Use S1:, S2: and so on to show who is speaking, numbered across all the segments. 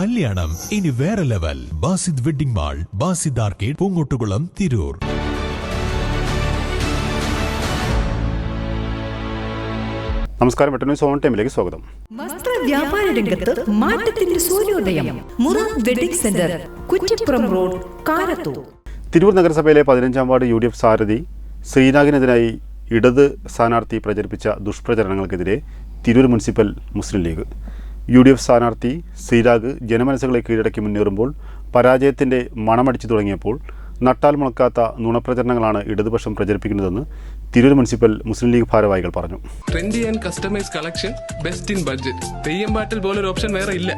S1: കല്യാണം. ഇനി വേറെ level. Basid wedding mall Basid arcade Poongottukulam Tirur.
S2: നമസ്കാരം വെട്ടനൂർ ഓൺ ടൈമിലേക്ക് സ്വാഗതം.
S3: വസ്ത്ര വ്യാപാര രംഗത്ത് മാറ്റത്തിന്റെ സൂര്യോദയം. Mura wedding centre Kuttippuram road Karathur.
S2: Tirur നഗരസഭയിലെ പതിനഞ്ചാം വാർഡ് യു ഡി എഫ് സാരഥി ശ്രീനാഗിനെതിരായി ഇടത് സ്ഥാനാർത്ഥി പ്രചരിപ്പിച്ച ദുഷ്പ്രചരണങ്ങൾക്കെതിരെ Tirur municipal Muslim League U D F സ്ഥാനാർത്ഥി സിരാഗ് ജനമനസ്സുകളെ കീഴടക്കി മുന്നേറുമ്പോൾ പരാജയത്തിന്റെ മണമടിച്ചു തുടങ്ങിയപ്പോൾ നട്ടാൽ മുളക്കാത്ത നുണപ്രചരണങ്ങളാണ് ഇടതുപക്ഷം പ്രചരിപ്പിക്കുന്നതെന്ന് തിരൂർ മുനിസിപ്പൽ മുസ്ലിം ലീഗ് ഭാരവാഹികൾ പറഞ്ഞു.
S4: Trendy and customise collection best in budget Theyyam പാട്ടിൽ പോലൊരു ഓപ്ഷൻ വേറെ ഇല്ല.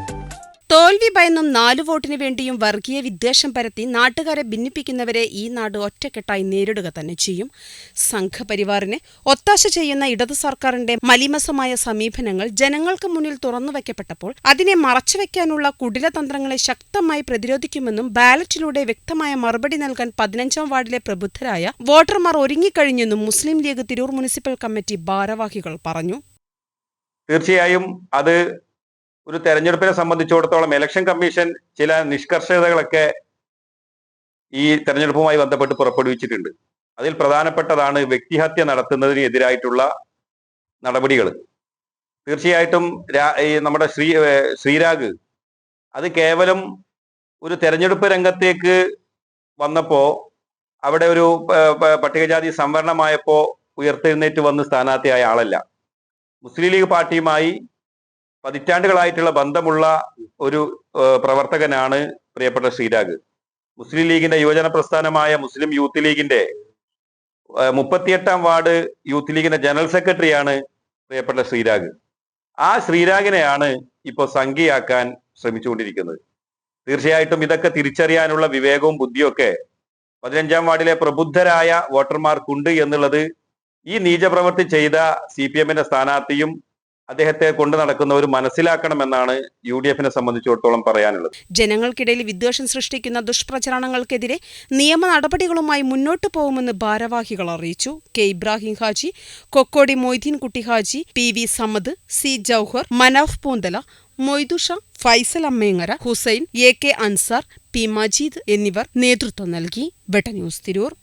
S5: തോൽവി ഭയന്നും നാലു വോട്ടിനു വേണ്ടിയും വർഗീയ വിദ്വേഷം പരത്തി നാട്ടുകാരെ ഭിന്നിപ്പിക്കുന്നവരെ ഈ നാട് ഒറ്റക്കെട്ടായി നേരിടുക തന്നെ ചെയ്യും. സംഘപരിവാറിനെ ഒത്താശ ചെയ്യുന്ന ഇടതു സർക്കാരിന്റെ മലിമസമായ സമീപനങ്ങൾ ജനങ്ങൾക്ക് മുന്നിൽ തുറന്നു വയ്ക്കപ്പെട്ടപ്പോൾ അതിനെ മറച്ചുവെക്കാനുള്ള കുടിലതന്ത്രങ്ങളെ ശക്തമായി പ്രതിരോധിക്കുമെന്നും ബാലറ്റിലൂടെ വ്യക്തമായ മറുപടി നൽകാൻ പതിനഞ്ചാം വാർഡിലെ പ്രബുദ്ധരായ വോട്ടർമാർ ഒരുങ്ങിക്കഴിഞ്ഞെന്നും മുസ്ലിം ലീഗ് തിരൂർ മുനിസിപ്പൽ കമ്മിറ്റി ഭാരവാഹികൾ പറഞ്ഞു.
S6: തീർച്ചയായും അത് ഒരു തെരഞ്ഞെടുപ്പിനെ സംബന്ധിച്ചിടത്തോളം ഇലക്ഷൻ കമ്മീഷൻ ചില നിഷ്കർഷതകളൊക്കെ ഈ തെരഞ്ഞെടുപ്പുമായി ബന്ധപ്പെട്ട് പുറപ്പെടുവിച്ചിട്ടുണ്ട്. അതിൽ പ്രധാനപ്പെട്ടതാണ് വ്യക്തിഹത്യ നടത്തുന്നതിനെതിരായിട്ടുള്ള നടപടികൾ. തീർച്ചയായിട്ടും നമ്മുടെ ശ്രീ ശ്രീരാഗ് അത് കേവലം ഒരു തെരഞ്ഞെടുപ്പ് രംഗത്തേക്ക് വന്നപ്പോ അവിടെ ഒരു പട്ടികജാതി സംവരണമായപ്പോ ഉയർത്തെഴുന്നേറ്റ് വന്ന് സ്ഥാനാർത്ഥിയായ ആളല്ല. മുസ്ലിം ലീഗ് പാർട്ടിയുമായി പതിറ്റാണ്ടുകളായിട്ടുള്ള ബന്ധമുള്ള ഒരു പ്രവർത്തകനാണ് പ്രിയപ്പെട്ട ശ്രീരാഗ്. മുസ്ലിം ലീഗിന്റെ യുവജന പ്രസ്ഥാനമായ മുസ്ലിം യൂത്ത് ലീഗിന്റെ മുപ്പത്തിയെട്ടാം വാർഡ് യൂത്ത് ലീഗിന്റെ ജനറൽ സെക്രട്ടറിയാണ് പ്രിയപ്പെട്ട ശ്രീരാഗ്. ആ ശ്രീരാഗിനെയാണ് ഇപ്പോൾ സംഖ്യയാക്കാൻ ശ്രമിച്ചുകൊണ്ടിരിക്കുന്നത്. തീർച്ചയായിട്ടും ഇതൊക്കെ തിരിച്ചറിയാനുള്ള വിവേകവും ബുദ്ധിയൊക്കെ പതിനഞ്ചാം വാർഡിലെ പ്രബുദ്ധരായ വോട്ടർമാർക്കുണ്ട് എന്നുള്ളത് ഈ നീചപ്രവൃത്തി ചെയ്ത സി പി എമ്മിന്റെ സ്ഥാനാർത്ഥിയും അദ്ദേഹത്തെ കൊണ്ടു നടക്കുന്നവർ മനസ്സിലാക്കണമെന്നാണ് യു ഡി എഫിനെ സംബന്ധിച്ചിടത്തോളം പറയാനുള്ളത്.
S5: ജനങ്ങൾക്കിടയിൽ വിദ്വേഷം സൃഷ്ടിക്കുന്ന ദുഷ്പ്രചരണങ്ങൾക്കെതിരെ നിയമ നടപടികളുമായി മുന്നോട്ടു പോകുമെന്ന് ഭാരവാഹികൾ അറിയിച്ചു. K Ibrahim Haji Kokkodi Moideen Kutty Haji P V Samad C Jouhar Manaf Poonthala Moidusha Faisal Ammengara Hussain A K Ansar P Majeed എന്നിവർ നേതൃത്വം നൽകി. വെട്ട ന്യൂസ് തിരൂർ.